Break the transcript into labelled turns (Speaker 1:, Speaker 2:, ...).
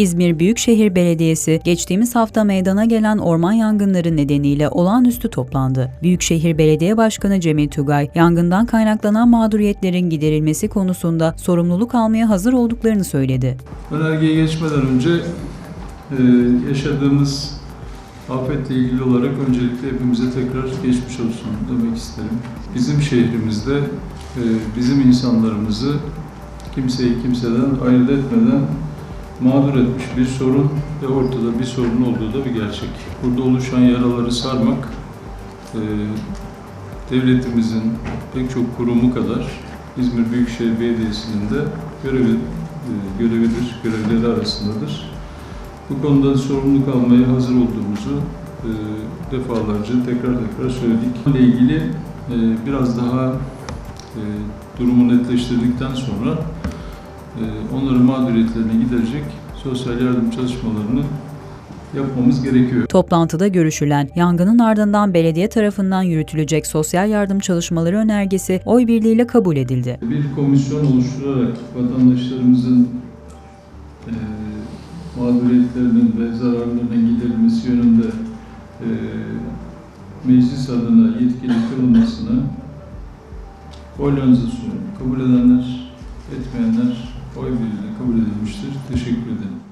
Speaker 1: İzmir Büyükşehir Belediyesi geçtiğimiz hafta meydana gelen orman yangınları nedeniyle olağanüstü toplandı. Büyükşehir Belediye Başkanı Cemil Tugay, yangından kaynaklanan mağduriyetlerin giderilmesi konusunda sorumluluk almaya hazır olduklarını söyledi.
Speaker 2: Önergeye geçmeden önce e, yaşadığımız afetle ilgili olarak öncelikle hepimize tekrar geçmiş olsun demek isterim. Bizim şehrimizde e, bizim insanlarımızı kimseyi kimseden ayırt etmeden mağdur etmiş bir sorun ve ortada bir sorun olduğu da bir gerçek. Burada oluşan yaraları sarmak e, devletimizin pek çok kurumu kadar İzmir Büyükşehir Belediyesi'nin de görevi, e, görevidir, görevleri arasındadır. Bu konuda sorumluluk almaya hazır olduğumuzu e, defalarca tekrar tekrar söyledik. Bununla ilgili e, biraz daha e, durumu netleştirdikten sonra onların mağduriyetlerini giderecek sosyal yardım çalışmalarını yapmamız gerekiyor.
Speaker 1: Toplantıda görüşülen yangının ardından belediye tarafından yürütülecek sosyal yardım çalışmaları önergesi oy birliğiyle kabul edildi.
Speaker 2: Bir komisyon oluşturarak vatandaşlarımızın e, mağduriyetlerinin ve zararlarının giderilmesi yönünde e, meclis adına yetkili kılınmasını oylarınıza sunuyorum. Kabul edenler, etmeyenler oy birliğiyle kabul edilmiştir. Teşekkür ederim.